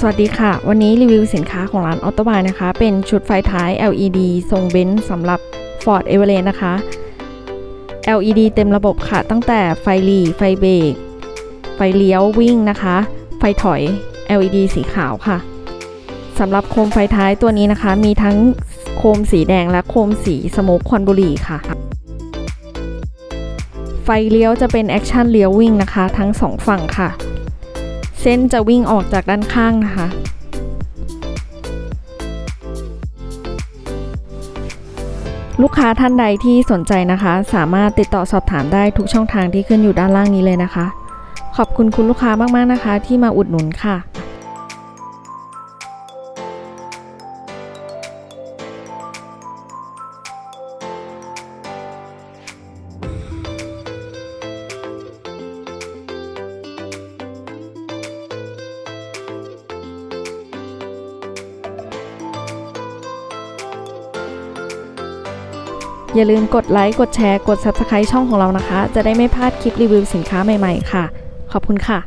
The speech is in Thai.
สวัสดีค่ะ วันนี้รีวิวสินค้าของร้านออโตบายนะคะ เป็นชุดไฟท้าย LED ทรงเบนซ์สำหรับ Ford e v e r e s t นะคะ LED เต็มระบบค่ะ ตั้งแต่ไฟหลีไฟเบรกไฟเลี้ยววิ่งนะคะ ไฟถอย LED สีขาวค่ะสำหรับโคมไฟท้ายตัวนี้นะคะ มีทั้งโคมสีแดงและโคมสีสโมกควันบุหรี่ค่ะ ไฟเลี้ยวจะเป็นแอคชั่นเลี้ยววิ่งนะคะ ทั้งสองฝั่งค่ะ เส้นจะวิ่งออกจากด้านข้างนะคะ ลูกค้าท่านใดที่สนใจนะคะ สามารถติดต่อสอบถามได้ทุกช่องทางที่ขึ้นอยู่ด้านล่างนี้เลยนะคะ ขอบคุณคุณลูกค้ามากๆนะคะ ที่มาอุดหนุนค่ะ อย่าลืมกดไลค์ กดแชร์ กด Subscribe ช่องของเรานะคะ จะได้ไม่พลาดคลิปรีวิวสินค้าใหม่ๆค่ะ ขอบคุณค่ะ